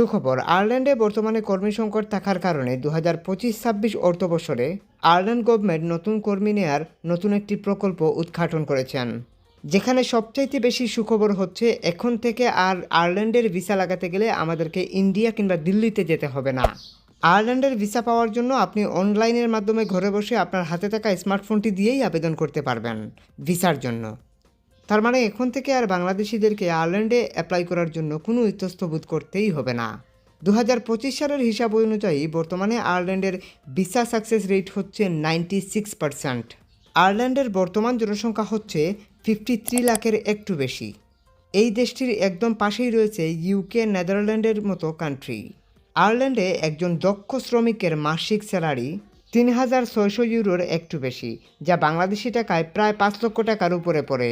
সুখবর, আয়ারল্যান্ডে বর্তমানে কর্মী সংকট থাকার কারণে দু হাজার পঁচিশ ছাব্বিশ অর্থ বছরে আয়ারল্যান্ড গভর্নমেন্ট নতুন কর্মী নেয়ার নতুন একটি প্রকল্প উদ্ঘাটন করেছেন। যেখানে সবচাইতে বেশি সুখবর হচ্ছে, এখন থেকে আর আয়ারল্যান্ডের ভিসা লাগাতে গেলে আমাদেরকে ইন্ডিয়া কিংবা দিল্লিতে যেতে হবে না। আয়ারল্যান্ডের ভিসা পাওয়ার জন্য আপনি অনলাইনের মাধ্যমে ঘরে বসে আপনার হাতে থাকা স্মার্টফোনটি দিয়েই আবেদন করতে পারবেন ভিসার জন্য। তার মানে এখন থেকে আর বাংলাদেশিদেরকে আয়ারল্যান্ডে অ্যাপ্লাই করার জন্য কোনো ইতস্তবোধ করতেই হবে না। দু হাজার পঁচিশ সালের হিসাব অনুযায়ী বর্তমানে আয়ারল্যান্ডের ভিসা সাকসেস রেট হচ্ছে নাইনটি সিক্স পারসেন্ট আয়ারল্যান্ডের বর্তমান জনসংখ্যা হচ্ছে ফিফটি থ্রি লাখের একটু বেশি। এই দেশটির একদম পাশেই রয়েছে ইউকে নেদারল্যান্ডের মতো কান্ট্রি আয়ারল্যান্ডে একজন দক্ষ শ্রমিকের মাসিক স্যালারি তিন হাজার ছয়শো ইউরোর একটু বেশি, যা বাংলাদেশি টাকায় প্রায় পাঁচ লক্ষ টাকার উপরে পড়ে।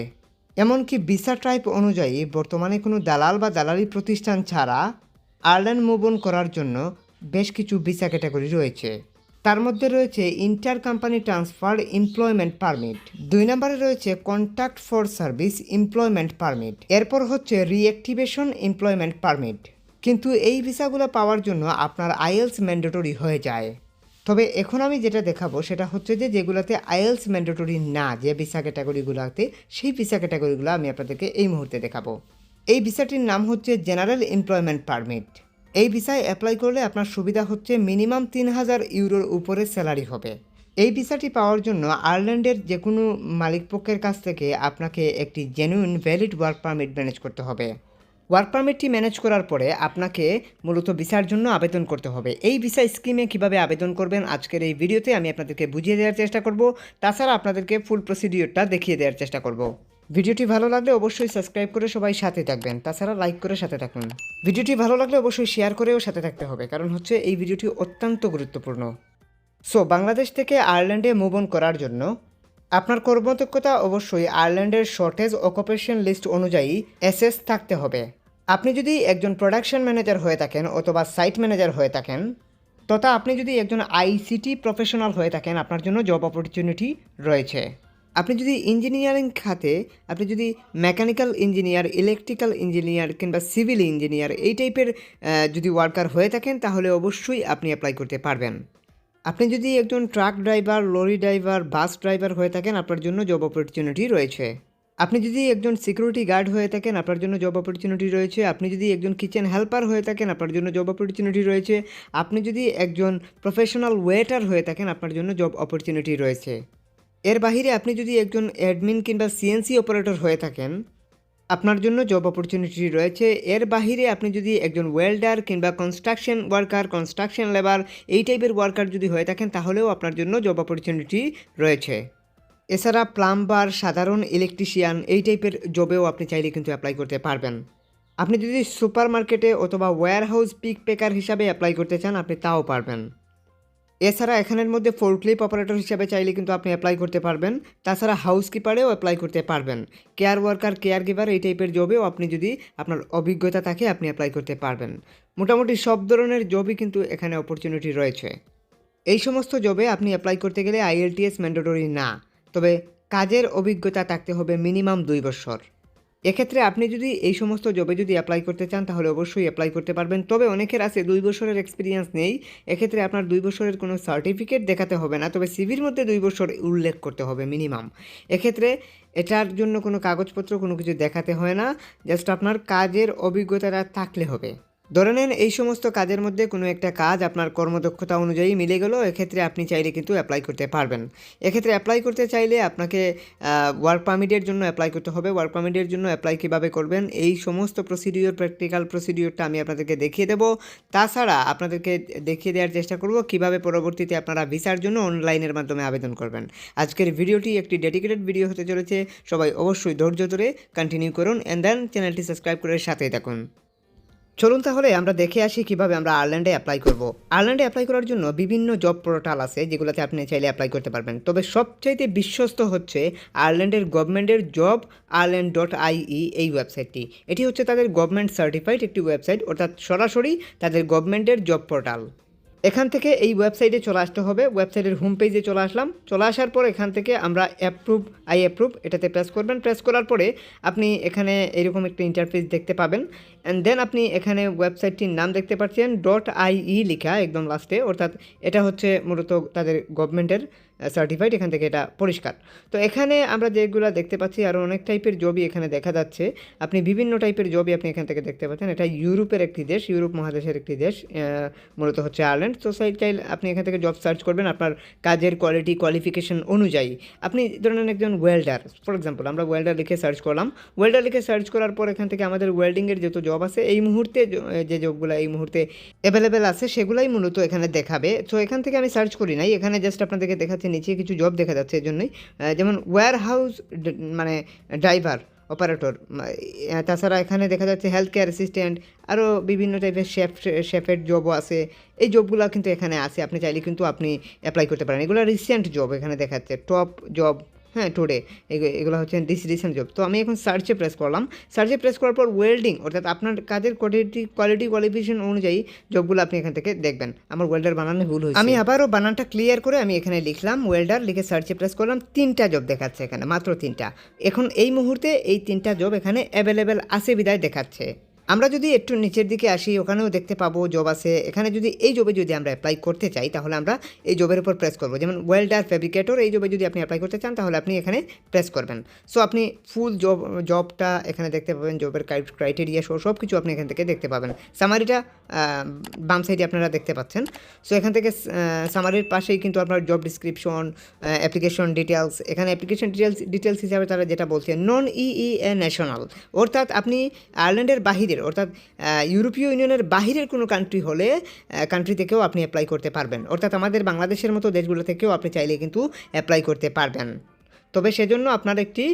এমনকি ভিসা টাইপ অনুযায়ী বর্তমানে কোনো দালাল বা দালালি প্রতিষ্ঠান ছাড়া আয়ারল্যান্ড মুভ অন করার জন্য বেশ কিছু ভিসা ক্যাটাগরি রয়েছে। তার মধ্যে রয়েছে inter company transfer employment permit দুই নম্বরে রয়েছে contact for service employment permit এরপর হচ্ছে রিঅ্যাক্টিভেশন এমপ্লয়মেন্ট পারমিট কিন্তু এই ভিসাগুলো পাওয়ার জন্য আপনার আইএলস ম্যান্ডেটরি হয়ে যায়। তবে এখন আমি যেটা দেখাবো সেটা হচ্ছে যে যেগুলোতে আইএলস ম্যান্ডেটরি না, যে ভিসা ক্যাটাগরিগুলোতে, সেই ভিসা ক্যাটাগরিগুলো আমি আপনাদেরকে এই মুহূর্তে দেখাবো। এই ভিসাটির নাম হচ্ছে জেনারেল এমপ্লয়মেন্ট পারমিট। এই ভিসায় অ্যাপ্লাই করলে আপনার সুবিধা হচ্ছে মিনিমাম তিন হাজার ইউরোর উপরে স্যালারি হবে। এই ভিসাটি পাওয়ার জন্য আয়ারল্যান্ডের যে কোনো মালিকপক্ষের কাছ থেকে আপনাকে একটি genuine valid work permit manage করতে হবে। ওয়ার্ক পারমিটটি ম্যানেজ করার পরে আপনাকে মূলত ভিসার জন্য আবেদন করতে হবে। এই ভিসা স্কিমে কীভাবে আবেদন করবেন আজকের এই ভিডিওতে আমি আপনাদেরকে বুঝিয়ে দেওয়ার চেষ্টা করব। তাছাড়া আপনাদেরকে ফুল প্রসিডিওরটা দেখিয়ে দেওয়ার চেষ্টা করব। ভিডিওটি ভালো লাগলে অবশ্যই সাবস্ক্রাইব করে সবাই সাথে থাকবেন। তাছাড়া লাইক করে সাথে থাকুন। ভিডিওটি ভালো লাগলে অবশ্যই শেয়ার করেও সাথে থাকতে হবে, কারণ হচ্ছে এই ভিডিওটি অত্যন্ত গুরুত্বপূর্ণ। সো, বাংলাদেশ থেকে আয়ারল্যান্ডে মুভ অন করার জন্য আপনার কর্মদক্ষতা অবশ্যই আয়ারল্যান্ডের শর্টেজ অকুপেশন লিস্ট অনুযায়ী এসএস থাকতে হবে। আপনি যদি একজন প্রোডাকশন ম্যানেজার হয়ে থাকেন অথবা সাইট ম্যানেজার হয়ে থাকেন, তথা আপনি যদি একজন আইসিটি প্রফেশনাল হয়ে থাকেন, আপনার জন্য জব অপরচুনিটি রয়েছে। আপনি যদি ইঞ্জিনিয়ারিং খাতে, আপনি যদি মেকানিক্যাল ইঞ্জিনিয়ার ইলেকট্রিক্যাল ইঞ্জিনিয়ার কিংবা সিভিল ইঞ্জিনিয়ার এই টাইপের যদি ওয়ার্কার হয়ে থাকেন, তাহলে অবশ্যই আপনি অ্যাপ্লাই করতে পারবেন। আপনি যদি একজন truck driver lorry driver bus driver হয়ে থাকেন, আপনার জন্য জব অপরচুনিটি রয়েছে। আপনি যদি একজন সিকিউরিটি গার্ড হয়ে থাকেন, আপনার জন্য জব অপরচুনিটি রয়েছে। আপনি যদি একজন কিচেন হেল্পার হয়ে থাকেন, আপনার জন্য জব অপরচুনিটি রয়েছে। আপনি যদি একজন প্রফেশনাল ওয়েটার হয়ে থাকেন, আপনার জন্য জব অপরচুনিটি রয়েছে। এর বাহিরে আপনি যদি একজন অ্যাডমিন কিংবা সিএনসি অপারেটর হয়ে থাকেন, আপনার জন্য জব অপরচুনিটি রয়েছে। এর বাহিরে আপনি যদি একজন ওয়েল্ডার কিংবা কনস্ট্রাকশন ওয়ার্কার কনস্ট্রাকশন লেবার এই টাইপের ওয়ার্কার যদি হয়ে থাকেন, তাহলেও আপনার জন্য জব অপরচুনিটি রয়েছে। এছাড়া প্লাম্বার, সাধারণ ইলেকট্রিশিয়ান এই টাইপের জবেও আপনি চাইলে কিন্তু অ্যাপ্লাই করতে পারবেন। আপনি যদি সুপার মার্কেটে অথবা ওয়্যার হাউস পিক পেকার হিসাবে অ্যাপ্লাই করতে চান, আপনি তাও পারবেন। এছাড়া এখানের মধ্যে ফোরক্লিপ অপারেটর হিসাবে চাইলে কিন্তু আপনি অ্যাপ্লাই করতে পারবেন। তাছাড়া হাউসকিপারেও অ্যাপ্লাই করতে পারবেন। কেয়ার ওয়ার্কার কেয়ার গিভার এই টাইপের জবেও আপনি যদি আপনার অভিজ্ঞতা থাকে, আপনি অ্যাপ্লাই করতে পারবেন। মোটামুটি সব ধরনের জবই কিন্তু এখানে অপরচুনিটি রয়েছে। এই সমস্ত জবে আপনি অ্যাপ্লাই করতে গেলে আইএলটিএস ম্যান্ডেটরি না। তবে কাজের অভিজ্ঞতা থাকতে হবে মিনিমাম দুই বছর। এক্ষেত্রে আপনি যদি এই সমস্ত জবে যদি অ্যাপ্লাই করতে চান, তাহলে অবশ্যই অ্যাপ্লাই করতে পারবেন। তবে অনেকের আছে দুই বছরের এক্সপিরিয়েন্স নেই, এক্ষেত্রে আপনার দুই বছরের কোনো সার্টিফিকেট দেখাতে হবে না। তবে সিভির মধ্যে দুই বছর উল্লেখ করতে হবে মিনিমাম। এক্ষেত্রে এটার জন্য কোনো কাগজপত্র কোনো কিছু দেখাতে হয় না জাস্ট আপনার কাজের অভিজ্ঞতাটা থাকলে হবে। ধরে নেন, এই সমস্ত কাজের মধ্যে কোনো একটা কাজ আপনার কর্মদক্ষতা অনুযায়ী মিলে গেল, এক্ষেত্রে আপনি চাইলে কিন্তু অ্যাপ্লাই করতে পারবেন। এক্ষেত্রে অ্যাপ্লাই করতে চাইলে আপনাকে ওয়ার্ক পারমিটের জন্য অ্যাপ্লাই করতে হবে। ওয়ার্ক পারমিটের জন্য অ্যাপ্লাই কীভাবে করবেন? এই সমস্ত প্রসিডিওর প্র্যাকটিক্যাল প্রসিডিওরটা আমি আপনাদেরকে দেখিয়ে দেব। তাছাড়া আপনাদেরকে দেখিয়ে দেওয়ার চেষ্টা করব কীভাবে পরবর্তীতে আপনারা ভিসার জন্য অনলাইনের মাধ্যমে আবেদন করবেন। আজকের ভিডিওটি একটি ডেডিকেটেড ভিডিও হতে চলেছে। সবাই অবশ্যই ধৈর্য ধরে কন্টিনিউ করুন অ্যান্ড দেন চ্যানেলটি সাবস্ক্রাইব করে সাথেই থাকুন। চলুন তাহলে আমরা দেখে আসি কীভাবে আমরা আয়ারল্যান্ডে অ্যাপ্লাই করব। আয়ারল্যান্ডে অ্যাপ্লাই করার জন্য বিভিন্ন জব পোর্টাল আছে যেগুলোতে আপনি চাইলে অ্যাপ্লাই করতে পারবেন। তবে সবচাইতে বিশ্বস্ত হচ্ছে আয়ারল্যান্ডের গভর্নমেন্টের জব আয়ারল্যান্ড ডট আইই এই ওয়েবসাইটটি এটি হচ্ছে তাদের গভর্নমেন্ট সার্টিফাইড একটি ওয়েবসাইট অর্থাৎ সরাসরি তাদের গভর্নমেন্টের জব পোর্টাল এখান থেকে এই ওয়েবসাইটে চলে আসতে হবে। ওয়েবসাইটের হোম পেজে চলে আসলাম। চলে আসার পর এখান থেকে আমরা অ্যাপ্রুভ আই অ্যাপ্রুভ এটাতে প্রেস করবেন। প্রেস করার পরে আপনি এখানে এরকম একটা ইন্টারফেস দেখতে পাবেন। অ্যান্ড দেন আপনি এখানে ওয়েবসাইটটির নাম দেখতে পাচ্ছেন ডট আই ই লেখা, একদম লাস্টে অর্থাৎ এটা হচ্ছে মূলত তাদের গভর্নমেন্টের সার্টিফাইড এখান থেকে এটা পরিষ্কার। তো এখানে আমরা যেগুলো দেখতে পাচ্ছি আরও অনেক টাইপের জবই এখানে দেখা যাচ্ছে। আপনি বিভিন্ন টাইপের জবই আপনি এখান থেকে দেখতে পাচ্ছেন। এটা ইউরোপের একটি দেশ, ইউরোপ মহাদেশের একটি দেশ মূলত হচ্ছে আয়ারল্যান্ড। তো সাইড চাইল আপনি এখান থেকে জব সার্চ করবেন, আপনার কাজের কোয়ালিটি কোয়ালিফিকেশন অনুযায়ী। আপনি ধরেন একজন ওয়েল্ডার ফর এক্সাম্পল আমরা ওয়েল্ডার লিখে সার্চ করলাম। ওয়েল্ডার লিখে সার্চ করার পর এখান থেকে আমাদের ওয়েল্ডিংয়ের যত জব আছে, এই মুহূর্তে যে জবগুলো এই মুহূর্তে অ্যাভেলেবেল আছে, সেগুলাই মূলত এখানে দেখাবে। তো এখান থেকে আমি সার্চ করি নাই, এখানে জাস্ট আপনাদেরকে দেখাচ্ছে নিচে কিছু জব দেখা যাচ্ছে এর জন্যই যেমন ওয়্যার হাউস মানে ড্রাইভার অপারেটর তাছাড়া এখানে দেখা যাচ্ছে হেলথ কেয়ার অ্যাসিস্ট্যান্ট আরও বিভিন্ন টাইপের শেফ শেফের জবও আছে। এই জবগুলো কিন্তু এখানে আছে, আপনি চাইলে কিন্তু আপনি অ্যাপ্লাই করতে পারেন। এগুলো রিসেন্ট জব এখানে দেখাচ্ছে টপ জব হ্যাঁ টুডে এগুলো হচ্ছে রিসেন্ট জব তো আমি এখন সার্চে প্রেস করলাম। সার্চে প্রেস করার পর ওয়েল্ডিং অর্থাৎ আপনার কাজের কোয়ালিটি কোয়ালিটি কোয়ালিফিকেশন অনুযায়ী জবগুলো আপনি এখান থেকে দেখবেন। আমার ওয়েল্ডার বানানো ভুল হয়েছে। আমি আবারও বানানটা ক্লিয়ার করে আমি এখানে লিখলাম ওয়েল্ডার লিখে সার্চে প্রেস করলাম, তিনটা জব দেখাচ্ছে এখানে, মাত্র তিনটা। এখন এই মুহূর্তে এই তিনটা জব এখানে অ্যাভেলেবেল আছে বিদায় দেখাচ্ছে। আমরা যদি একটু নিচের দিকে আসি, ওখানেও দেখতে পাবো জব আছে। এখানে যদি এই জবে যদি আমরা অ্যাপ্লাই করতে চাই, তাহলে আমরা এই জবের উপর প্রেস করব। যেমন ওয়েল্ডার ফেব্রিকেটর এই জবে যদি আপনি অ্যাপ্লাই করতে চান, তাহলে আপনি এখানে প্রেস করবেন। সো আপনি ফুল জব জবটা এখানে দেখতে পাবেন জবের ক্রাইটেরিয়া সহ সব কিছু আপনি এখান থেকে দেখতে পাবেন। সামারিটা বাম সাইডে আপনারা দেখতে পাচ্ছেন। সো এখান থেকে সামারির পাশেই কিন্তু আপনার জব ডিসক্রিপশন অ্যাপ্লিকেশন ডিটেলস এখানে অ্যাপ্লিকেশন ডিটেলস ডিটেলস হিসাবে তারা যেটা বলছে নন ইই এ ন্যাশনাল অর্থাৎ আপনি আয়ারল্যান্ডের বাহিরের অর্থাৎ ইউরোপীয় ইউনিয়নের বাহিরের কোনো কান্ট্রি হলে কান্ট্রি থেকেও আপনি অ্যাপ্লাই করতে পারবেন। অর্থাৎ আমাদের বাংলাদেশের মতো দেশগুলো থেকেও আপনি চাইলে কিন্তু অ্যাপ্লাই করতে পারবেন। তবে সেজন্য আপনার একটি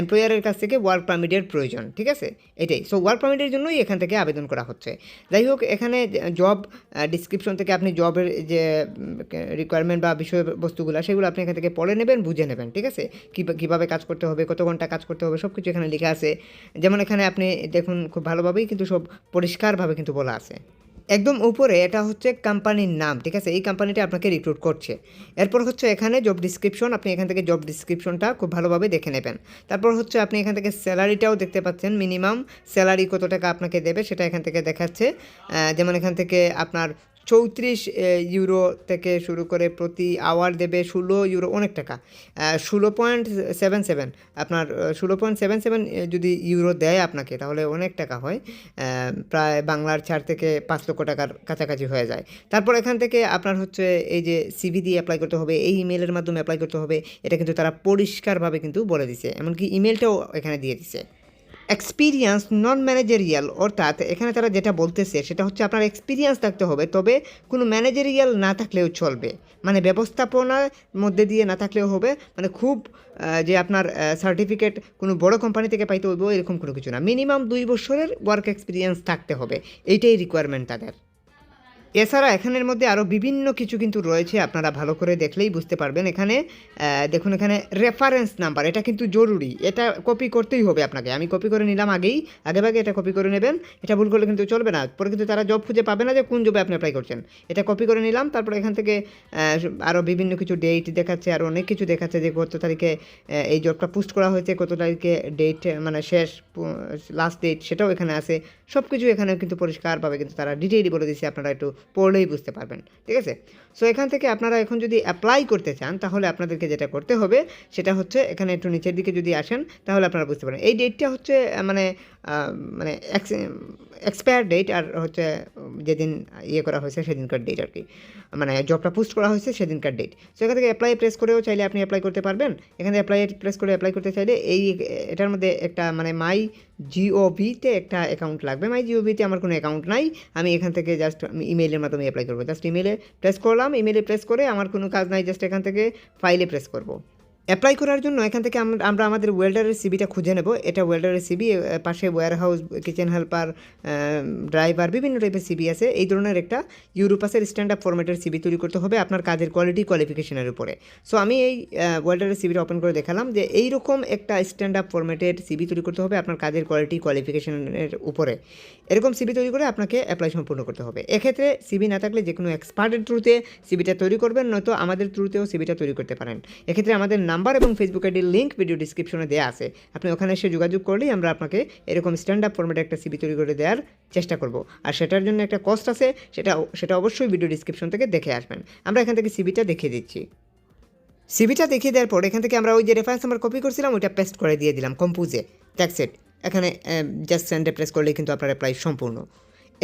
এমপ্লয়ারের কাছ থেকে ওয়ার্ক পারমিটের প্রয়োজন, ঠিক আছে? এটাই। সো ওয়ার্ক পারমিটের জন্যই এখান থেকে আবেদন করা হচ্ছে। যাই হোক, এখানে জব ডিসক্রিপশন থেকে আপনি জবের যে রিকোয়ারমেন্ট বা বিষয়বস্তুগুলো, সেগুলো আপনি এখান থেকে পড়ে নেবেন, বুঝে নেবেন, ঠিক আছে? কীভাবে কাজ করতে হবে, কত ঘণ্টা কাজ করতে হবে সব কিছু এখানে লেখা আছে। যেমন এখানে আপনি দেখুন, খুব ভালোভাবেই কিন্তু সব পরিষ্কারভাবে কিন্তু বলা আছে। একদম উপরে এটা হচ্ছে কোম্পানির নাম, ঠিক আছে? এই কোম্পানিটা আপনাকে রিক্রুট করছে। এরপর হচ্ছে এখানে জব ডিসক্রিপশন আপনি এখান থেকে জব ডিসক্রিপশনটা খুব ভালোভাবে দেখে নেবেন। তারপর হচ্ছে আপনি এখান থেকে স্যালারিটাও দেখতে পাচ্ছেন মিনিমাম স্যালারি কত টাকা আপনাকে দেবে সেটা এখান থেকে দেখাচ্ছে। যেমন এখান থেকে আপনার চৌত্রিশ ইউরো থেকে শুরু করে প্রতি আওয়ার দেবে ষোলো ইউরো, অনেক টাকা। ষোলো পয়েন্ট সেভেন সেভেন আপনার ষোলো পয়েন্ট সেভেন সেভেন যদি ইউরো দেয় আপনাকে, তাহলে অনেক টাকা হয়। প্রায় বাংলার চার থেকে পাঁচ লক্ষ টাকার কাছাকাছি হয়ে যায়। তারপর এখান থেকে আপনার হচ্ছে এই যে সিভি দিয়ে অ্যাপ্লাই করতে হবে, এই ইমেলের মাধ্যমে অ্যাপ্লাই করতে হবে, এটা কিন্তু তারা পরিষ্কারভাবে কিন্তু বলে দিছে। এমনকি ইমেলটাও এখানে দিয়ে দিছে। এক্সপিরিয়েন্স নন ম্যানেজারিয়াল অর্থাৎ এখানে তারা যেটা বলতেছে সেটা হচ্ছে আপনার এক্সপিরিয়েন্স থাকতে হবে, তবে কোনো ম্যানেজারিয়াল না থাকলেও চলবে। মানে ব্যবস্থাপনার মধ্যে দিয়ে না থাকলেও হবে মানে খুব যে আপনার সার্টিফিকেট কোনো বড় কোম্পানি থেকে পাইতে হইব, এরকম কোনো কিছু না। মিনিমাম দুই বছরের ওয়ার্ক এক্সপিরিয়েন্স থাকতে হবে, এইটাই রিকোয়ারমেন্ট তাদের। এছাড়া এখানের মধ্যে আরও বিভিন্ন কিছু কিন্তু রয়েছে, আপনারা ভালো করে দেখলেই বুঝতে পারবেন। এখানে দেখুন এখানে রেফারেন্স নাম্বার এটা কিন্তু জরুরি। এটা কপি করতেই হবে আপনাকে। আমি কপি করে নিলাম আগেই। আগে ভাগে এটা কপি করে নেবেন। এটা ভুল করলে কিন্তু চলবে না। পরে কিন্তু তারা জব খুঁজে পাবে না যে কোন জবে আপনি অ্যাপ্লাই করছেন। এটা কপি করে নিলাম। তারপর এখান থেকে আরও বিভিন্ন কিছু ডেট দেখাচ্ছে, আর অনেক কিছু দেখাচ্ছে যে কত তারিখে এই জবটা পোস্ট করা হয়েছে, কত তারিখে ডেট মানে শেষ লাস্ট ডেট সেটাও এখানে আছে। সব কিছু এখানে কিন্তু পরিষ্কারভাবে কিন্তু তারা ডিটেইলি বলে দিয়েছে, আপনারা একটু পড়লেই বুঝতে পারবেন, ঠিক আছে? সো এখান থেকে আপনারা এখন যদি অ্যাপ্লাই করতে চান, তাহলে আপনাদেরকে যেটা করতে হবে, সেটা হচ্ছে এখানে একটু নিচের দিকে যদি আসেন, তাহলে আপনারা বুঝতে পারেন এই ডেটটা হচ্ছে মানে মানে এক্সপায়ার ডেট আর হচ্ছে যেদিন ইয়ে করা হয়েছে সেদিনকার ডেট আর কি। মানে জবটা পোস্ট করা হয়েছে সেদিনকার ডেট সো এখান থেকে অ্যাপ্লাই প্রেস করেও চাইলে আপনি অ্যাপ্লাই করতে পারবেন। এখানে অ্যাপ্লাই প্রেস করে অ্যাপ্লাই করতে চাইলে এই এটার মধ্যে একটা মানে মাই জিওভিতে একটা অ্যাকাউন্ট লাগবে। মাই জিওভিতে আমার কোনো অ্যাকাউন্ট নাই। আমি এখান থেকে জাস্ট আমি ইমেলের মাধ্যমে অ্যাপ্লাই করব। জাস্ট ইমেলে প্রেস করলাম। ইমেলে প্রেস করে আমার কোনো কাজ নাই। জাস্ট এখান থেকে ফাইলে প্রেস করব। অ্যাপ্লাই করার জন্য এখান থেকে আমরা আমাদের ওয়েল্ডারের সিবিটা খুঁজে নেব। এটা ওয়েল্ডারের সিবি পাশে wire house kitchen helper driver বিভিন্ন টাইপের সিবি আছে। এই ধরনের একটা ইউরোপাসের স্ট্যান্ড আপ ফরম্যাটের সিবি তৈরি করতে হবে আপনার কাজের কোয়ালিটি কোয়ালিফিকেশনের উপরে। সো আমি এই ওয়েল্ডারের সিবিটা ওপেন করে দেখালাম যে এইরকম একটা স্ট্যান্ড আপ ফরম্যাটের সিবি তৈরি করতে হবে আপনার কাজের কোয়ালিটি কোয়ালিফিকেশনের উপরে। এরকম সিবি তৈরি করে আপনাকে অ্যাপ্লাই সম্পূর্ণ করতে হবে। এক্ষেত্রে সিবি না থাকলে যে কোনো এক্সপার্টের থ্রুতে সিবিটা তৈরি করবেন, নয়তো আমাদের থ্রুতেও সিবিটা তৈরি করতে পারেন। এক্ষেত্রে আমাদের নাম্বার এবং ফেসবুক আইডির লিঙ্ক ভিডিও ডিসক্রিপশনে দেওয়া আছে। আপনি ওখানে এসে যোগাযোগ করলেই আমরা আপনাকে এরকম স্ট্যান্ড আপ ফরম্যাটে একটা সিবি তৈরি করে দেওয়ার চেষ্টা করব। আর সেটার জন্য একটা কস্ট আছে, সেটা সেটা অবশ্যই ভিডিও ডিসক্রিপশন থেকে দেখে আসবেন। আমরা এখান থেকে সিবিটা দেখিয়ে দিচ্ছি। সিবিটা দেখিয়ে দেওয়ার পর এখান থেকে আমরা ওই যে রেফারেন্স নাম্বার কপি করছিলাম, ওইটা পেস্ট করে দিয়ে দিলাম কম্পোজে ট্যাক্সেট এখানে জাস্ট সেন্ডে প্রেস করলেই কিন্তু আপনার অ্যাপ্লাই সম্পূর্ণ।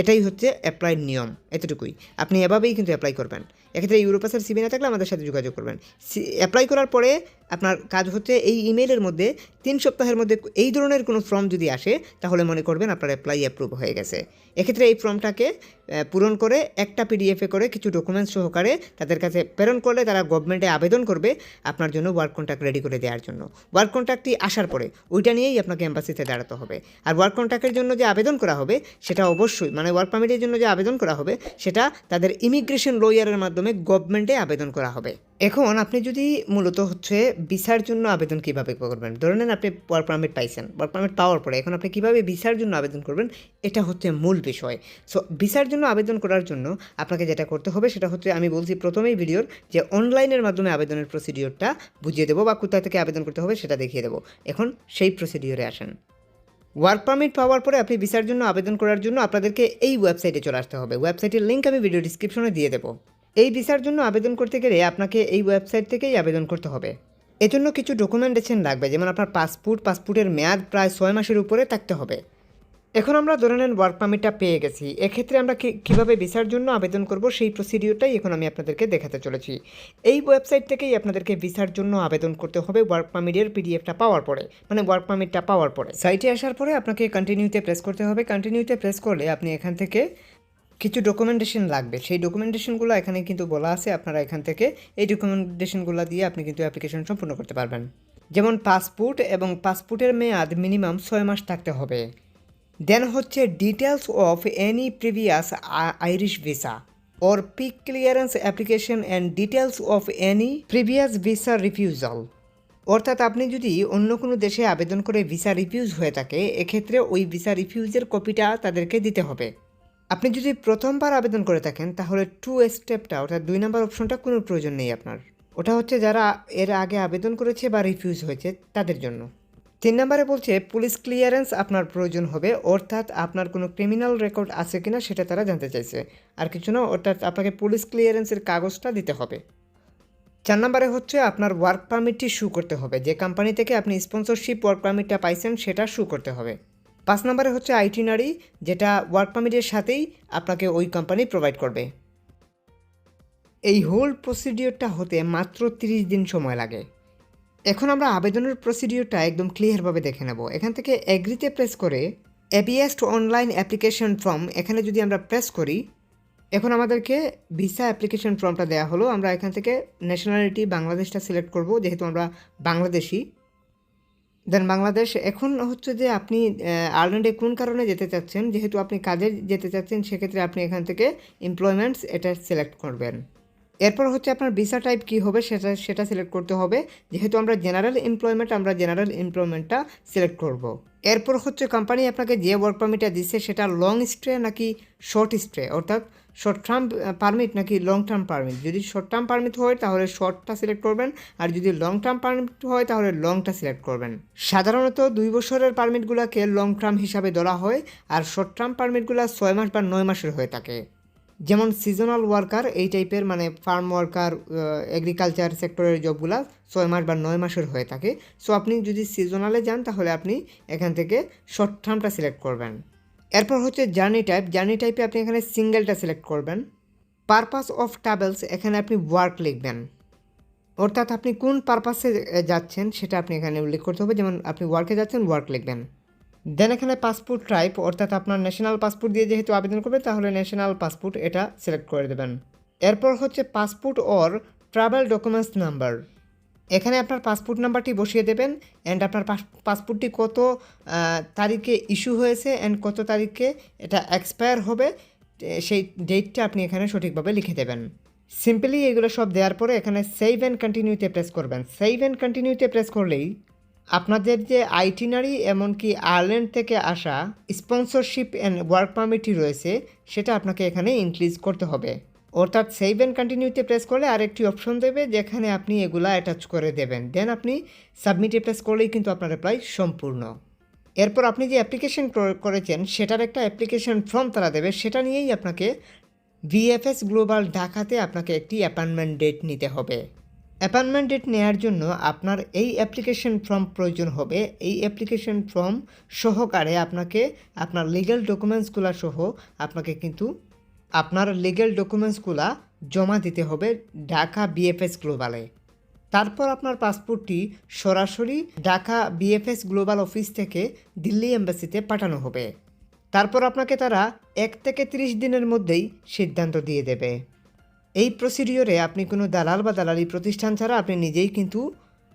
এটাই হচ্ছে অ্যাপ্লাইড নিয়ম, এতটুকুই। আপনি এভাবেই কিন্তু অ্যাপ্লাই করবেন। এক্ষেত্রে ইউরোপাসের সিবি না থাকলে আমাদের সাথে যোগাযোগ করবেন। অ্যাপ্লাই করার পরে আপনার কাজ হচ্ছে এই ইমেলের মধ্যে তিন সপ্তাহের মধ্যে এই ধরনের কোনো ফর্ম যদি আসে, তাহলে মনে করবেন আপনার অ্যাপ্লাই অ্যাপ্রুভ হয়ে গেছে। এক্ষেত্রে এই ফর্মটাকে পূরণ করে একটা পিডিএফে করে কিছু ডকুমেন্টস সহকারে তাদের কাছে প্রেরণ করলে তারা গভর্নমেন্টে আবেদন করবে আপনার জন্য ওয়ার্ক কন্ট্রাক্ট রেডি করে দেওয়ার জন্য। ওয়ার্ক কন্ট্রাক্টটি আসার পরে ওইটা নিয়েই আপনাকে এম্বাসিতে দাঁড়াতে হবে। আর ওয়ার্ক কন্ট্রাক্টের জন্য যে আবেদন করা হবে, সেটা অবশ্যই মানে ওয়ার্ক পারমিটের জন্য যে আবেদন করা হবে, সেটা তাদের ইমিগ্রেশন লয়ারের মাধ্যমে গভর্নমেন্টে আবেদন করা হবে। এখন আপনি যদি মূলত হচ্ছে ভিসার জন্য আবেদন কীভাবে করবেন? ধরে নেন আপনি ওয়ার্ক পারমিট পাইছেন ওয়ার্ক পারমিট পাওয়ার পরে এখন আপনি কীভাবে ভিসার জন্য আবেদন করবেন? এটা হচ্ছে মূল বিষয়। সো ভিসার জন্য আবেদন করার জন্য আপনাকে যেটা করতে হবে সেটা হচ্ছে আমি বলছি প্রথমেই ভিডিওর যে অনলাইনের মাধ্যমে আবেদনের প্রসিডিওরটা বুঝিয়ে দেবো বা কোথা থেকে আবেদন করতে হবে সেটা দেখিয়ে দেবো। এখন সেই প্রসিডিওরে আসেন। ওয়ার্ক পারমিট পাওয়ার পরে আপনি ভিসার জন্য আবেদন করার জন্য আপনাদেরকে এই ওয়েবসাইটে চলে আসতে হবে। ওয়েবসাইটের লিঙ্ক আমি ভিডিও ডিসক্রিপশনে দিয়ে দেবো। এই ভিসার জন্য আবেদন করতে গেলে আপনাকে এই ওয়েবসাইট থেকেই আবেদন করতে হবে। এজন্য কিছু ডকুমেন্টেশন লাগবে, যেমন আপনার পাসপোর্ট, পাসপোর্টের মেয়াদ প্রায় ছয় মাসের উপরে থাকতে হবে। এখন আমরা ধরে নেন ওয়ার্ক পারমিটটা পেয়ে গেছি। এক্ষেত্রে আমরা কীভাবে ভিসার জন্য আবেদন করব সেই প্রসিডিওরটাই এখন আমি আপনাদেরকে দেখাতে চলেছি। এই ওয়েবসাইট থেকেই আপনাদেরকে ভিসার জন্য আবেদন করতে হবে ওয়ার্ক পারমিটের পিডিএফটা পাওয়ার পরে। মানে ওয়ার্ক পারমিটটা পাওয়ার পরে। সাইটে আসার পরে আপনাকে কন্টিনিউতে প্রেস করতে হবে। কন্টিনিউতে প্রেস করলে আপনি এখান থেকে কিছু ডকুমেন্টেশন লাগবে। সেই ডকুমেন্টেশনগুলো এখানে কিন্তু বলা আছে, আপনারা এখান থেকে এই ডকুমেন্টেশনগুলো দিয়ে আপনি কিন্তু অ্যাপ্লিকেশন সম্পূর্ণ করতে পারবেন। যেমন পাসপোর্ট এবং পাসপোর্টের মেয়াদ মিনিমাম ছয় মাস থাকতে হবে। দেন হচ্ছে details of any previous Irish visa or pick clearance application and details of any previous visa refusal অর্থাৎ আপনি যদি অন্য কোনো দেশে আবেদন করে ভিসা রিফিউজ হয়ে থাকে, এক্ষেত্রে ওই ভিসা রিফিউজের কপিটা তাদেরকে দিতে হবে। আপনি যদি প্রথমবার আবেদন করে থাকেন, তাহলে টু স্টেপটা অর্থাৎ দুই নম্বর অপশনটা কোনো প্রয়োজন নেই আপনার। ওটা হচ্ছে যারা এর আগে আবেদন করেছে বা রিফিউজ হয়েছে, তাদের জন্য। তিন নম্বরে বলছে, পুলিশ ক্লিয়ারেন্স আপনার প্রয়োজন হবে, অর্থাৎ আপনার কোনো ক্রিমিনাল রেকর্ড আছে কিনা সেটা তারা জানতে চাইছে। আর কিছু না, অর্থাৎ আপনাকে পুলিশ ক্লিয়ারেন্সের কাগজটা দিতে হবে। চার নম্বরে হচ্ছে, আপনার ওয়ার্ক পারমিটটি শু করতে হবে। যে কোম্পানি থেকে আপনি স্পন্সরশিপ ওয়ার্ক পারমিটটা পাইছেন, সেটা শু করতে হবে। পাঁচ নম্বরে হচ্ছে আইটিনারি, যেটা ওয়ার্ক পারমিটের সাথেই আপনাকে ওই কোম্পানি প্রোভাইড করবে। এই হোল প্রসিডিওরটা হতে মাত্র তিরিশ দিন সময় লাগে। এখন আমরা আবেদনের প্রসিডিওরটা একদম ক্লিয়ারভাবে দেখে নেব। এখান থেকে এগ্রিতে প্রেস করে অ্যাপিয়েস্ট অনলাইন অ্যাপ্লিকেশন ফর্ম এখানে যদি আমরা প্রেস করি, এখন আমাদেরকে ভিসা অ্যাপ্লিকেশন ফর্মটা দেওয়া হলো। আমরা এখান থেকে ন্যাশনালিটি বাংলাদেশটা সিলেক্ট করব, যেহেতু আমরা বাংলাদেশি। দেন বাংলাদেশ, এখন হচ্ছে যে আপনি আয়ারল্যান্ডে কোন কারণে যেতে চাচ্ছেন? যেহেতু আপনি কাজে যেতে চাচ্ছেন, সেক্ষেত্রে আপনি এখান থেকে এমপ্লয়মেন্টস এটা সিলেক্ট করবেন। এরপর হচ্ছে আপনার ভিসা টাইপ কী হবে সেটা সেটা সিলেক্ট করতে হবে। যেহেতু আমরা জেনারেল এমপ্লয়মেন্ট আমরা জেনারেল এমপ্লয়মেন্টটা সিলেক্ট করব। এরপর হচ্ছে কোম্পানি আপনাকে যে ওয়ার্ক পারমিটটা দিচ্ছে সেটা লং স্টে নাকি শর্ট স্টে অর্থাৎ শর্ট টার্ম পারমিট নাকি লং টার্ম পারমিট যদি শর্ট টার্ম পারমিট হয়, তাহলে শর্টটা সিলেক্ট করবেন। আর যদি লং টার্ম পারমিট হয়, তাহলে লংটা সিলেক্ট করবেন। সাধারণত দুই বছরের পারমিটগুলোকে লং টার্ম হিসাবে ধরা হয়, আর শর্ট টার্ম পারমিটগুলো ছয় মাস বা নয় মাসের হয়ে থাকে। যেমন সিজনাল ওয়ার্কার এই টাইপের মানে ফার্ম ওয়ার্কার এগ্রিকালচার সেক্টরের জবগুলা ছয় মাস বা নয় মাসের হয়ে থাকে। সো আপনি যদি সিজনালে যান, তাহলে আপনি এখান থেকে শর্ট টার্মটা সিলেক্ট করবেন। এরপর হচ্ছে জার্নি টাইপ জার্নি টাইপে আপনি এখানে সিঙ্গেলটা সিলেক্ট করবেন। পারপাস অফ ট্রাভেলস এখানে আপনি ওয়ার্ক লিখবেন। অর্থাৎ আপনি কোন পারপাসে যাচ্ছেন সেটা আপনি এখানে উল্লেখ করতে হবে। যেমন আপনি ওয়ার্কে যাচ্ছেন ওয়ার্ক লিখবেন। দেন এখানে পাসপোর্ট টাইপ অর্থাৎ আপনার ন্যাশনাল পাসপোর্ট দিয়ে যেহেতু আবেদন করবে, তাহলে ন্যাশনাল পাসপোর্ট এটা সিলেক্ট করে দেবেন। এরপর হচ্ছে passport or travel documents number এখানে আপনার পাসপোর্ট নাম্বারটি বসিয়ে দেবেন অ্যান্ড আপনার পাস- পাসপোর্টটি কত তারিখে ইস্যু হয়েছে অ্যান্ড কত তারিখে এটা এক্সপায়ার হবে সেই ডেটটা আপনি এখানে সঠিকভাবে লিখে দেবেন। সিম্পলি এগুলো সব দেওয়ার পরে এখানে সেভ অ্যান্ড কন্টিনিউতে প্রেস করবেন। সেভ অ্যান্ড কন্টিনিউতে প্রেস করলেই আপনাদের যে আইটিনারি এমনকি আয়ারল্যান্ড থেকে আসা স্পন্সরশিপ অ্যান্ড ওয়ার্ক পারমিটটি রয়েছে, সেটা আপনাকে এখানে ইনক্রিজ করতে হবে। অর্থাৎ সেভ অ্যান্ড কন্টিনিউতে প্রেস করলে আরেকটি অপশন দেবে যেখানে আপনি এগুলা অ্যাটাচ করে দেবেন। দেন আপনি সাবমিটে প্রেস করলেই কিন্তু আপনার অ্যাপ্লাই সম্পূর্ণ। এরপর আপনি যে অ্যাপ্লিকেশন করেছেন, সেটার একটা অ্যাপ্লিকেশন ফর্ম তারা দেবে। সেটা নিয়েই আপনাকে ভিএফএস গ্লোবাল ঢাকাতে আপনাকে একটি অ্যাপয়েন্টমেন্ট ডেট নিতে হবে। অ্যাপয়েন্টমেন্ট ডেট নেওয়ার জন্য আপনার এই অ্যাপ্লিকেশন ফর্ম প্রয়োজন হবে। এই অ্যাপ্লিকেশন ফর্ম সহকারে আপনাকে, আপনার লিগ্যাল ডকুমেন্টসগুলো সহ আপনাকে কিন্তু আপনার লিগেল ডকুমেন্টসগুলা জমা দিতে হবে ঢাকা বিএফএস গ্লোবালে তারপর আপনার পাসপোর্টটি সরাসরি ঢাকা বিএফএস গ্লোবাল অফিস থেকে দিল্লি এম্বাসিতে পাঠানো হবে। তারপর আপনাকে তারা এক থেকে তিরিশ দিনের মধ্যেই সিদ্ধান্ত দিয়ে দেবে। এই প্রসিডিওরে আপনি কোনো দালাল বা দালালি প্রতিষ্ঠান ছাড়া আপনি নিজেই কিন্তু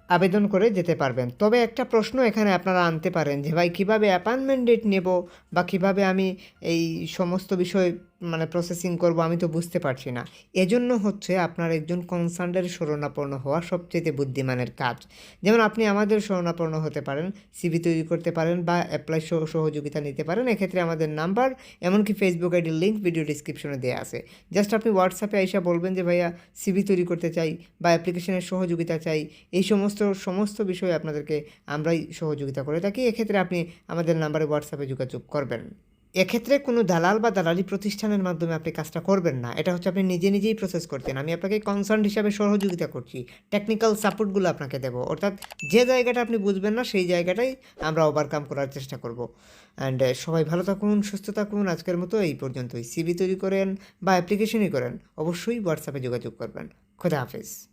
আবেদন করে যেতে পারবেন। তবে একটা প্রশ্ন এখানে আপনারা আনতে পারেন যে, ভাই, কীভাবে অ্যাপয়েন্টমেন্ট ডেট নেব বা কীভাবে আমি এই সমস্ত বিষয় মানে প্রসেসিং করব, আমি তো বুঝতে পারছি না। এজন্য হচ্ছে আপনার একজন কনসার্নের শরণাপন্ন হওয়া সবচেয়ে বুদ্ধিমানের কাজ। যেমন আপনি আমাদের শরণাপন্ন হতে পারেন সিভি তৈরি করতে পারেন বা অ্যাপ্লাই সহ সহযোগিতা নিতে পারেন, এক্ষেত্রে আমাদের নাম্বার এমনকি ফেসবুক আইডির লিঙ্ক ভিডিও ডিসক্রিপশনে দেওয়া আছে। জাস্ট আপনি হোয়াটসঅ্যাপে আইসা বলবেন যে, ভাইয়া সিভি তৈরি করতে চাই বা অ্যাপ্লিকেশনের সহযোগিতা চাই। এই সমস্ত সমস্ত বিষয়ে আপনাদেরকে আমরাই সহযোগিতা করে থাকি। এক্ষেত্রে আপনি আমাদের নাম্বারে হোয়াটসঅ্যাপে যোগাযোগ করবেন। এক্ষেত্রে কোনো দালাল বা দালালি প্রতিষ্ঠানের মাধ্যমে আপনি কাজটা করবেন না। এটা হচ্ছে আপনি নিজে নিজেই প্রসেস করতেন। আমি আপনাকে কনসার্ন হিসাবে সহযোগিতা করছি। টেকনিক্যাল সাপোর্টগুলো আপনাকে দেবো। অর্থাৎ যে জায়গাটা আপনি বুঝবেন না, সেই জায়গাটাই আমরা ওভারকাম করার চেষ্টা করব। অ্যান্ড সবাই ভালো থাকুন, সুস্থ থাকুন। আজকের মতো এই পর্যন্তই। সিবি তৈরি করেন বা অ্যাপ্লিকেশনই করেন, অবশ্যই হোয়াটসঅ্যাপে যোগাযোগ করবেন। খোদা হাফেজ।